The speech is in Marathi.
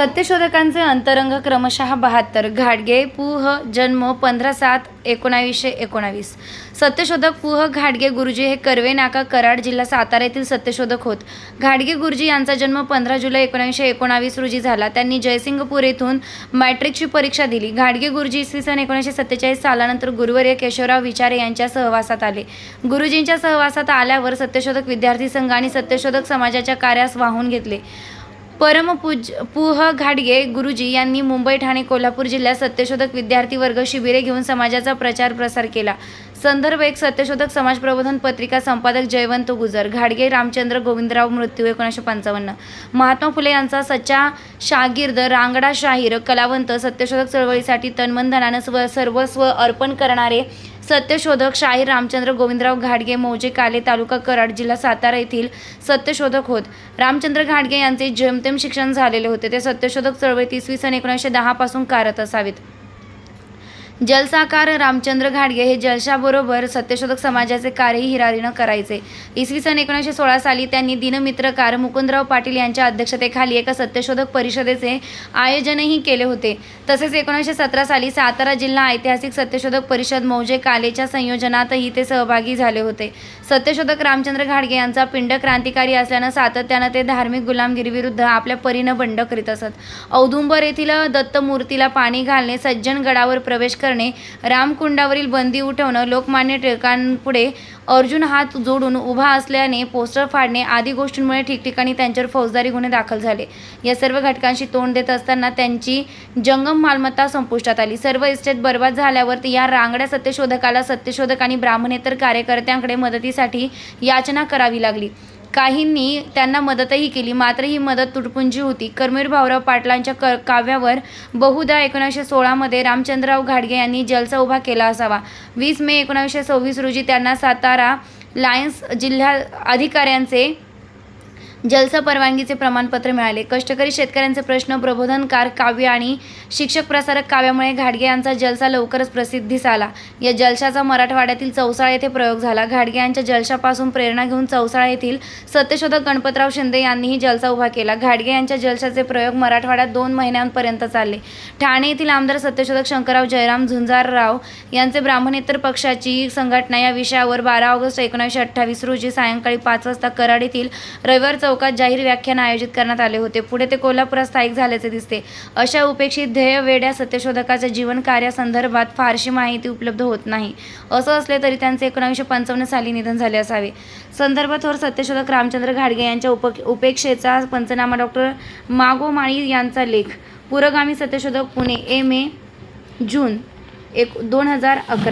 सत्यशोधकांचे अंतरंग क्रमशः बहात्तर. घाटगे पुह जन्म पंधरा सात एकोणावीसशे एकोणावीस. सत्यशोधक पुह घाटगे गुरुजी हे कर्वे नाका कराड जिल्हा सातारा येथील सत्यशोधक होत. घाटगे गुरुजी यांचा जन्म पंधरा जुलै एकोणीसशे एकोणावीस रोजी झाला. त्यांनी जयसिंगपूर येथून मॅट्रिकची परीक्षा दिली. घाटगे गुरुजी इसवी सन एकोणीसशे सत्तेचाळीस सालानंतर गुरुवर्य केशवराव विचारे यांच्या सहवासात आले. गुरुजींच्या सहवासात आल्यावर सत्यशोधक विद्यार्थी संघ आणि सत्यशोधक समाजाच्या कार्यास वाहून घेतले. परमपूज पूह घाडगे गुरुजी यांनी मुंबई ठाणे कोल्हापूर जिल्ह्यात सत्यशोधक विद्यार्थी वर्ग शिबिरे घेऊन समाजाचा प्रचार प्रसार केला. संदर्भ एक सत्यशोधक समाज प्रबोधन पत्रिका संपादक जयवंत गुजर घाडगे रामचंद्र गोविंदराव मृत्यू एकोणीसशे पंचावन्न महात्मा फुले यांचा सच्चा शागिर्द रांगडा शाहीर कलावंत सत्यशोधक चळवळीसाठी तन्मनधनानं स्व सर्वस्व अर्पण करणारे सत्यशोधक शाहीर रामचंद्र गोविंदराव घाडगे मौजे काले तालुका कराड जिल्हा सातारा येथील सत्यशोधक होत. रामचंद्र घाडगे यांचे जेमतेम शिक्षण झालेले होते. ते सत्यशोधक चळवळीत इसवी सन एकोणीसशे दहापासून कार्यरत असावेत. जलसाकार रामचंद्र घाडगे हे जलशाबरोबर सत्यशोधक समाजाचे कार्यही हिरारीनं करायचे. इसवी सन एकोणीसशे सोळा साली त्यांनी दिनमित्रकार मुकुंदराव पाटील यांच्या अध्यक्षतेखाली एका सत्यशोधक परिषदेचे आयोजनही केले होते. तसेच एकोणीसशे सतरा साली सातारा जिल्हा ऐतिहासिक सत्यशोधक परिषद मौजे कालेच्या संयोजनातही ते सहभागी झाले होते. सत्यशोधक रामचंद्र घाडगे यांचा पिंड क्रांतिकारी असल्यानं सातत्यानं ते धार्मिक गुलामगिरीविरुद्ध आपल्या परीनं बंड करीत असत. औदुंबर येथील दत्तमूर्तीला पाणी घालणे सज्जन गडावर प्रवेश करणे. रामकुंडावरील बंदी उठवणं लोकमान्य टिळकांपुढे. अर्जुन हात जोडून उभा असल्याने पोस्टर फाडणे आदी गोष्टींमुळे ठिकठिकाणी त्यांच्यावर फौजदारी गुन्हे दाखल झाले. या सर्व घटकांशी तोंड देत असताना त्यांची जंगम मालमत्ता संपुष्टात आली. सर्व इस्टेट बर्बाद झाल्यावर या रांगड्या सत्यशोधकाला सत्यशोधक आणि ब्राह्मणेतर कार्यकर्त्यांकडे मदतीसाठी याचना करावी लागली. काहींनी त्यांना मदतही केली. मात्र ही मदत तुटपुंजी होती. कर्मीर भाऊराव पाटलांच्या क काव्यावर बहुधा एकोणीसशे सोळामध्ये रामचंद्रराव घाडगे यांनी जलसा उभा केला असावा. वीस मे एकोणीसशे सव्वीस रोजी त्यांना सातारा लायन्स जिल्हा अधिकाऱ्यांचे जलसा परवानगीचे प्रमाणपत्र मिळाले. कष्टकरी शेतकऱ्यांचे प्रश्न प्रबोधनकार काव्य आणि शिक्षक प्रसारक काव्यामुळे घाडगे यांचा जलसा लवकरच प्रसिद्धीस आला या जलशाचा मराठवाड्यातील चौसाळा येथे प्रयोग झाला. घाडगे यांच्या जलशापासून प्रेरणा घेऊन चौसाळा येथील सत्यशोधक गणपतराव शिंदे यांनीही जलसा उभा केला. घाडगे यांच्या जलशाचे प्रयोग मराठवाड्यात दोन महिन्यांपर्यंत चालले. ठाणे येथील आमदार सत्यशोधक शंकरराव जयराम झुंजारराव यांचे ब्राह्मणेतर पक्षाची संघटना या विषयावर बारा ऑगस्ट एकोणीसशे अठ्ठावीस रोजी सायंकाळी पाच वाजता कराड येथील रविवार चौकात जाहीर व्याख्यान आयोजित करण्यात आले होते. पुढे ते कोल्हापुरात स्थायिक झाल्याचे दिसते. अशा उपेक्षित ध्येयवेड्या सत्यशोधकाच्या जीवन कार्यासंदर्भात फारशी माहिती उपलब्ध होत नाही. असं असले तरी त्यांचे एकोणीसशे पंचावन्न साली निधन झाले असावे. संदर्भ थोर सत्यशोधक रामचंद्र घाडगे यांच्या उप उपेक्षेचा पंचनामा डॉक्टर मागो माळी यांचा लेख पुरोगामी सत्यशोधक पुणे एम ए जून एक दोन हजार अकरा.